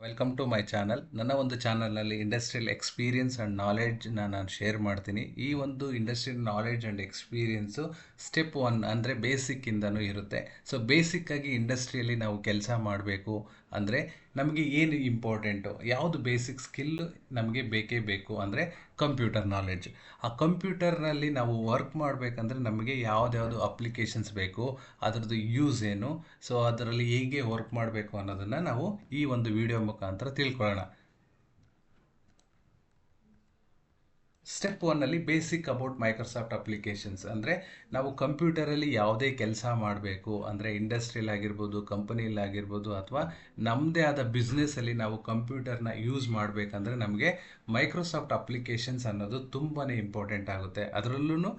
Welcome to my channel ನನ್ನ ಒಂದು ಚಾನಲ್ನಲ್ಲಿ ಇಂಡಸ್ಟ್ರಿಯಲ್ ಎಕ್ಸ್ಪೀರಿಯನ್ಸ್ ಆ್ಯಂಡ್ ನಾಲೆಡ್ಜ್ನ ನಾನು ಶೇರ್ ಮಾಡ್ತೀನಿ. ಈ ಒಂದು industrial knowledge and experience step one ಅಂದರೆ ಬೇಸಿಕ್ಕಿಂದನೂ ಇರುತ್ತೆ. ಸೊ ಬೇಸಿಕ್ಕಾಗಿ ಇಂಡಸ್ಟ್ರಿಯಲ್ಲಿ ನಾವು ಕೆಲಸ ಮಾಡಬೇಕು. ಅಂದರೆ ನಮಗೆ ಏನು ಇಂಪಾರ್ಟೆಂಟು ಯಾವುದು ಬೇಸಿಕ್ ಸ್ಕಿಲ್ ನಮಗೆ ಬೇಕೇ ಬೇಕು ಅಂದರೆ ಕಂಪ್ಯೂಟರ್ ನಾಲೆಡ್ಜ್ ಆ ಕಂಪ್ಯೂಟರ್ನಲ್ಲಿ ನಾವು ವರ್ಕ್ ಮಾಡಬೇಕಂದ್ರೆ ನಮಗೆ ಯಾವುದ್ಯಾವುದು ಅಪ್ಲಿಕೇಶನ್ಸ್ ಬೇಕು, ಅದರದ್ದು ಯೂಸ್ ಏನು ಸೊ ಅದರಲ್ಲಿ ಹೇಗೆ ವರ್ಕ್ ಮಾಡಬೇಕು ಅನ್ನೋದನ್ನು ನಾವು ಈ ಒಂದು ವಿಡಿಯೋ ಮುಖಾಂತರ ತಿಳ್ಕೊಳ್ಳೋಣ. ಸ್ಟೆಪ್ ಒನ್ನಲ್ಲಿ ಬೇಸಿಕ್ ಅಬೌಟ್ ಮೈಕ್ರೋಸಾಫ್ಟ್ ಅಪ್ಲಿಕೇಶನ್ಸ್ ಅಂದರೆ ನಾವು ಕಂಪ್ಯೂಟರಲ್ಲಿ ಯಾವುದೇ ಕೆಲಸ ಮಾಡಬೇಕು, ಅಂದರೆ ಇಂಡಸ್ಟ್ರಿಯಲ್ ಆಗಿರ್ಬೋದು ಕಂಪನಿಯಲ್ಲಿ ಆಗಿರ್ಬೋದು, ಅಥವಾ ನಮ್ಮದೇ ಆದ ಬಿಸ್ನೆಸ್ಸಲ್ಲಿ ನಾವು ಕಂಪ್ಯೂಟರ್ನ ಯೂಸ್ ಮಾಡಬೇಕಂದ್ರೆ ನಮಗೆ ಮೈಕ್ರೋಸಾಫ್ಟ್ ಅಪ್ಲಿಕೇಶನ್ಸ್ ಅನ್ನೋದು ತುಂಬಾ ಇಂಪಾರ್ಟೆಂಟ್ ಆಗುತ್ತೆ. ಅದರಲ್ಲೂ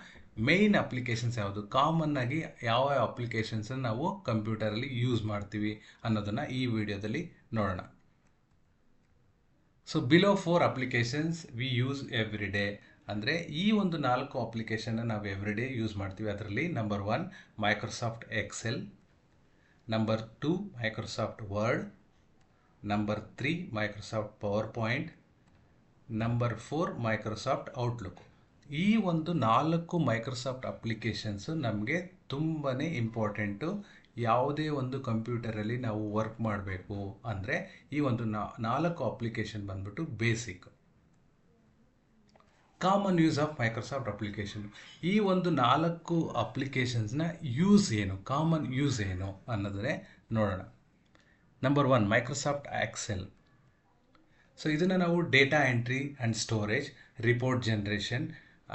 ಮೇಯ್ನ್ ಅಪ್ಲಿಕೇಶನ್ಸ್ ಯಾವುದು? ಕಾಮನ್ ಆಗಿ ಯಾವ ಯಾವ ಅಪ್ಲಿಕೇಶನ್ಸನ್ನು ನಾವು ಕಂಪ್ಯೂಟರಲ್ಲಿ ಯೂಸ್ ಮಾಡ್ತೀವಿ ಅನ್ನೋದನ್ನು ಈ ವಿಡಿಯೋದಲ್ಲಿ ನೋಡೋಣ. So below four applications we use every day ಅಂದರೆ ಈ ಒಂದು ನಾಲ್ಕು ಅಪ್ಲಿಕೇಶನ್ನ ನಾವು ಎವ್ರಿ ಡೇ ಯೂಸ್ ಮಾಡ್ತೀವಿ. ಅದರಲ್ಲಿ number one Microsoft Excel number two Microsoft Word number three Microsoft PowerPoint number four Microsoft Outlook ಈ ಒಂದು ನಾಲ್ಕು ಮೈಕ್ರೋಸಾಫ್ಟ್ ಅಪ್ಲಿಕೇಶನ್ಸು ನಮಗೆ ತುಂಬಾ ಇಂಪಾರ್ಟೆಂಟು ಯಾವುದೇ ಒಂದು ಕಂಪ್ಯೂಟರಲ್ಲಿ ನಾವು ವರ್ಕ್ ಮಾಡಬೇಕು ಅಂದರೆ ಈ ಒಂದು ನಾಲ್ಕು ಅಪ್ಲಿಕೇಶನ್ ಬಂದ್ಬಿಟ್ಟು basic. Common use of Microsoft application. ಈ ಒಂದು ನಾಲ್ಕು ಅಪ್ಲಿಕೇಶನ್ಸ್ನ ಯೂಸ್ ಏನು, ಕಾಮನ್ ಯೂಸ್ ಏನು ಅನ್ನೋದನ್ನೇ ನೋಡೋಣ. Number one Microsoft Excel so ಇದನ್ನು ನಾವು data entry and storage, report generation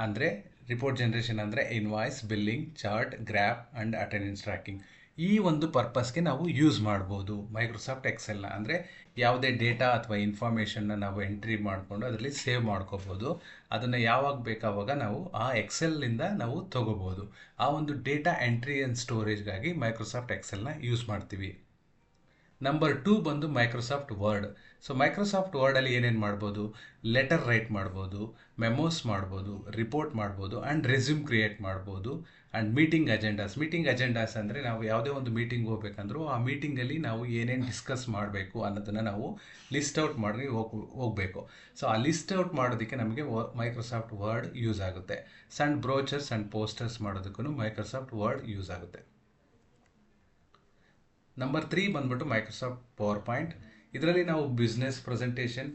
ಅಂದರೆ, ರಿಪೋರ್ಟ್ ಜನ್ರೇಷನ್ ಅಂದರೆ invoice billing chart graph and attendance tracking ಈ ಒಂದು ಪರ್ಪಸ್ಗೆ ನಾವು ಯೂಸ್ ಮಾಡ್ಬೋದು. ಮೈಕ್ರೋಸಾಫ್ಟ್ ಎಕ್ಸೆಲ್ನ ಅಂದರೆ ಯಾವುದೇ ಡೇಟಾ ಅಥವಾ ಇನ್ಫಾರ್ಮೇಷನ್ನ ನಾವು ಎಂಟ್ರಿ ಮಾಡಿಕೊಂಡು ಅದರಲ್ಲಿ ಸೇವ್ ಮಾಡ್ಕೋಬೋದು. ಅದನ್ನು ಯಾವಾಗ ಬೇಕಾವಾಗ ನಾವು ಆ ಎಕ್ಸೆಲ್ನಿಂದ ನಾವು ತೊಗೋಬೋದು. ಆ ಒಂದು ಡೇಟಾ ಎಂಟ್ರಿ ಆ್ಯಂಡ್ ಸ್ಟೋರೇಜ್ಗಾಗಿ ಮೈಕ್ರೋಸಾಫ್ಟ್ ಎಕ್ಸೆಲ್ನ ಯೂಸ್ ಮಾಡ್ತೀವಿ. ನಂಬರ್ ಟೂ ಬಂದು ಮೈಕ್ರೋಸಾಫ್ಟ್ ವರ್ಡ್. ಸೊ, ಮೈಕ್ರೋಸಾಫ್ಟ್ ವರ್ಡಲ್ಲಿ ಏನೇನು ಮಾಡ್ಬೋದು? ಲೆಟರ್ ರೈಟ್ ಮಾಡ್ಬೋದು, ಮೆಮೋಸ್ ಮಾಡ್ಬೋದು, ರಿಪೋರ್ಟ್ ಮಾಡ್ಬೋದು ಆ್ಯಂಡ್ ರೆಸ್ಯೂಮ್ ಕ್ರಿಯೇಟ್ ಮಾಡ್ಬೋದು. And meeting agendas meeting agendas ಅಂದರೆ ನಾವು ಯಾವುದೇ ಒಂದು ಮೀಟಿಂಗ್ ಹೋಗ್ಬೇಕಂದ್ರೂ ಆ ಮೀಟಿಂಗಲ್ಲಿ ನಾವು ಏನೇನು ಡಿಸ್ಕಸ್ ಮಾಡಬೇಕು ಅನ್ನೋದನ್ನು ನಾವು ಲಿಸ್ಟ್ ಔಟ್ ಮಾಡಿ ಹೋಗಿ, ಹೋಗಬೇಕು. ಸೊ ಆ ಲಿಸ್ಟ್ ಔಟ್ ಮಾಡೋದಕ್ಕೆ ನಮಗೆ ಮೈಕ್ರೋಸಾಫ್ಟ್ ವರ್ಡ್ ಯೂಸ್ ಆಗುತ್ತೆ. ಸಣ್ಣ ಬ್ರೋಚರ್ಸ್ ಆ್ಯಂಡ್ ಪೋಸ್ಟರ್ಸ್ ಮಾಡೋದಕ್ಕೂ ಮೈಕ್ರೋಸಾಫ್ಟ್ ವರ್ಡ್ ಯೂಸ್ ಆಗುತ್ತೆ. ನಂಬರ್ ತ್ರೀ ಬಂದ್ಬಿಟ್ಟು ಮೈಕ್ರೋಸಾಫ್ಟ್ ಪವರ್ ಪಾಯಿಂಟ್ ಇದರಲ್ಲಿ ನಾವು business presentation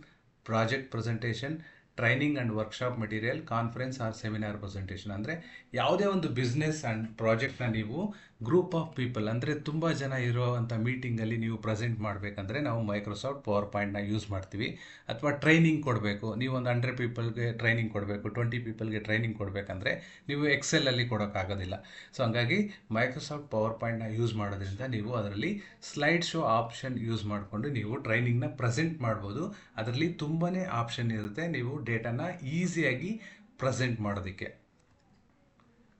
project presentation training and workshop material conference or seminar presentation ಅಂದರೆ ಯಾವುದೇ ಒಂದು ಬಿಸ್ನೆಸ್ ಆ್ಯಂಡ್ ಪ್ರಾಜೆಕ್ಟ್ನ ನೀವು ಗ್ರೂಪ್ ಆಫ್ ಪೀಪಲ್ ಅಂದರೆ ತುಂಬ ಜನ ಇರುವಂಥ ಮೀಟಿಂಗಲ್ಲಿ ನೀವು ಪ್ರೆಸೆಂಟ್ ಮಾಡಬೇಕಂದ್ರೆ ನಾವು ಮೈಕ್ರೋಸಾಫ್ಟ್ ಪವರ್ ಪಾಯಿಂಟ್ನ ಯೂಸ್ ಮಾಡ್ತೀವಿ. ಅಥವಾ ಟ್ರೈನಿಂಗ್ ಕೊಡಬೇಕು. ನೀವು ಒಂದು ಹಂಡ್ರೆಡ್ ಪೀಪಲ್ಗೆ ಟ್ರೈನಿಂಗ್ ಕೊಡಬೇಕು ಟ್ವೆಂಟಿ ಪೀಪಲ್ಗೆ ಟ್ರೈನಿಂಗ್ ಕೊಡಬೇಕಂದ್ರೆ ನೀವು ಎಕ್ಸೆಲಲ್ಲಿ ಕೊಡೋಕ್ಕಾಗೋದಿಲ್ಲ ಸೊ ಹಂಗಾಗಿ ಮೈಕ್ರೋಸಾಫ್ಟ್ ಪವರ್ ಪಾಯಿಂಟ್ನ ಯೂಸ್ ಮಾಡೋದ್ರಿಂದ ನೀವು ಅದರಲ್ಲಿ ಸ್ಲೈಡ್ ಶೋ ಆಪ್ಷನ್ ಯೂಸ್ ಮಾಡಿಕೊಂಡು ನೀವು ಟ್ರೈನಿಂಗ್ನ ಪ್ರೆಸೆಂಟ್ ಮಾಡ್ಬೋದು. ಅದರಲ್ಲಿ ತುಂಬಾ ಆಪ್ಷನ್ ಇರುತ್ತೆ. ನೀವು ಡೇಟಾನ ಈಸಿಯಾಗಿ ಪ್ರೆಸೆಂಟ್ ಮಾಡೋದಕ್ಕೆ.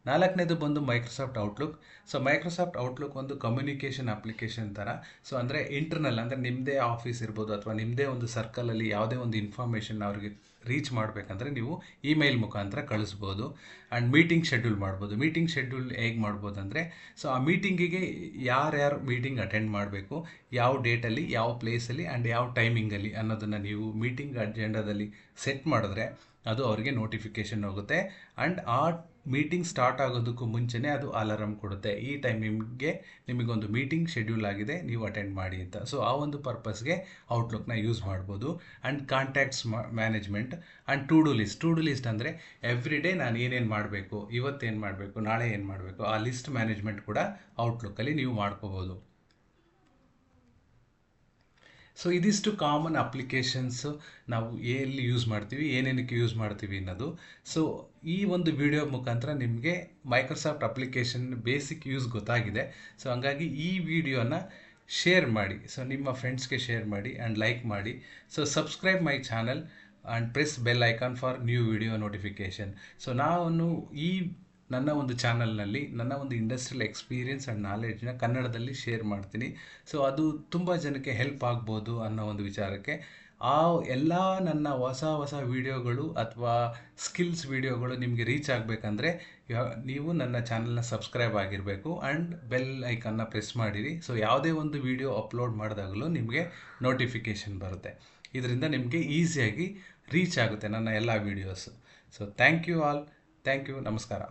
ನಾಲ್ಕನೇದು ಬಂದು Microsoft Outlook so Microsoft Outlook ಒಂದು ಕಮ್ಯುನಿಕೇಷನ್ ಅಪ್ಲಿಕೇಶನ್ ಥರ. ಸೊ ಅಂದರೆ ಇಂಟರ್ನಲ್ ಅಂದರೆ ನಿಮ್ಮದೇ ಆಫೀಸ್ ಇರ್ಬೋದು ಅಥವಾ ನಿಮ್ಮದೇ ಒಂದು ಸರ್ಕಲಲ್ಲಿ ಯಾವುದೇ ಒಂದು ಇನ್ಫಾರ್ಮೇಷನ್ ಅವ್ರಿಗೆ ರೀಚ್ ಮಾಡಬೇಕಂದ್ರೆ ನೀವು ಇಮೇಲ್ ಮುಖಾಂತರ ಕಳಿಸ್ಬೋದು ಆ್ಯಂಡ್ ಮೀಟಿಂಗ್ ಶೆಡ್ಯೂಲ್ ಮಾಡ್ಬೋದು. ಮೀಟಿಂಗ್ ಶೆಡ್ಯೂಲ್ ಹೇಗೆ ಮಾಡ್ಬೋದು ಅಂದರೆ ಸೊ ಆ ಮೀಟಿಂಗಿಗೆ ಯಾರ್ಯಾರು ಮೀಟಿಂಗ್ ಅಟೆಂಡ್ ಮಾಡಬೇಕು, ಯಾವ ಡೇಟಲ್ಲಿ ಯಾವ ಪ್ಲೇಸಲ್ಲಿ ಆ್ಯಂಡ್ ಯಾವ ಟೈಮಿಂಗಲ್ಲಿ ಅನ್ನೋದನ್ನು ನೀವು ಮೀಟಿಂಗ್ ಅಜೆಂಡಾದಲ್ಲಿ ಸೆಟ್ ಮಾಡಿದ್ರೆ ಅದು ಅವರಿಗೆ ನೋಟಿಫಿಕೇಷನ್ ಹೋಗುತ್ತೆ. ಆ್ಯಂಡ್ ಆ ಮೀಟಿಂಗ್ ಸ್ಟಾರ್ಟ್ ಆಗೋದಕ್ಕೂ ಮುಂಚೆನೇ ಅದು ಅಲಾರಾಮ್ ಕೊಡುತ್ತೆ. ಈ ಟೈಮಿಂಗ್ಗೆ ನಿಮಗೆ ನಿಮಗೊಂದು ಮೀಟಿಂಗ್ ಶೆಡ್ಯೂಲ್ ಆಗಿದೆ, ನೀವು ಅಟೆಂಡ್ ಮಾಡಿ ಅಂತ. ಸೊ ಆ ಒಂದು ಪರ್ಪಸ್ಗೆ ಔಟ್ಲುಕ್ನ ಯೂಸ್ ಮಾಡ್ಬೋದು. And contacts management and to do list to do list ಅಂದರೆ ಎವ್ರಿ ಡೇ ನಾನು ಏನೇನು ಮಾಡಬೇಕು, ಇವತ್ತೇನು ಮಾಡಬೇಕು, ನಾಳೆ ಏನು ಮಾಡಬೇಕು, ಆ ಲಿಸ್ಟ್ ಮ್ಯಾನೇಜ್ಮೆಂಟ್ ಕೂಡ ಔಟ್ಲುಕ್ಕಲ್ಲಿ ನೀವು ಮಾಡ್ಕೋಬೋದು. ಸೊ ಇದಿಷ್ಟು ಕಾಮನ್ ಅಪ್ಲಿಕೇಶನ್ಸ್ ನಾವು ಎಲ್ಲಿ ಯೂಸ್ ಮಾಡ್ತೀವಿ, ಏನೇನಕ್ಕೆ ಯೂಸ್ ಮಾಡ್ತೀವಿ ಅನ್ನೋದು. ಸೊ ಈ ಒಂದು ವಿಡಿಯೋ ಮುಖಾಂತರ ನಿಮಗೆ ಮೈಕ್ರೋಸಾಫ್ಟ್ ಅಪ್ಲಿಕೇಶನ್ ಬೇಸಿಕ್ ಯೂಸ್ ಗೊತ್ತಾಗಿದೆ. ಸೊ ಹಂಗಾಗಿ ಈ ವಿಡಿಯೋನ ಶೇರ್ ಮಾಡಿ. ಸೊ ನಿಮ್ಮ ಫ್ರೆಂಡ್ಸ್ಗೆ ಶೇರ್ ಮಾಡಿ ಆ್ಯಂಡ್ ಲೈಕ್ ಮಾಡಿ. So subscribe my channel and press bell icon for new video notification so ನಾನು ಈ ನನ್ನ ಒಂದು ಚಾನಲ್ನಲ್ಲಿ ನನ್ನ ಒಂದು ಇಂಡಸ್ಟ್ರಿಯಲ್ ಎಕ್ಸ್ಪೀರಿಯನ್ಸ್ ಆ್ಯಂಡ್ ನಾಲೆಡ್ಜ್ನ ಕನ್ನಡದಲ್ಲಿ ಶೇರ್ ಮಾಡ್ತೀನಿ. ಸೊ ಅದು ತುಂಬ ಜನಕ್ಕೆ ಹೆಲ್ಪ್ ಆಗ್ಬೋದು ಅನ್ನೋ ಒಂದು ವಿಚಾರಕ್ಕೆ. ಆ ಎಲ್ಲ ನನ್ನ ಹೊಸ ಹೊಸ ವೀಡಿಯೋಗಳು ಅಥವಾ ಸ್ಕಿಲ್ಸ್ ವೀಡಿಯೋಗಳು ನಿಮಗೆ ರೀಚ್ ಆಗಬೇಕಂದ್ರೆ ನೀವು ನನ್ನ ಚಾನಲ್ನ ಸಬ್ಸ್ಕ್ರೈಬ್ ಆಗಿರಬೇಕು ಆ್ಯಂಡ್ ಬೆಲ್ ಐಕನ್ನ ಪ್ರೆಸ್ ಮಾಡಿರಿ. ಸೊ ಯಾವುದೇ ಒಂದು ವೀಡಿಯೋ ಅಪ್ಲೋಡ್ ಮಾಡಿದಾಗಲೂ ನಿಮಗೆ ನೋಟಿಫಿಕೇಷನ್ ಬರುತ್ತೆ. ಇದರಿಂದ ನಿಮಗೆ ಈಸಿಯಾಗಿ ರೀಚ್ ಆಗುತ್ತೆ ನನ್ನ ಎಲ್ಲ videos so thank you all thank you ನಮಸ್ಕಾರ.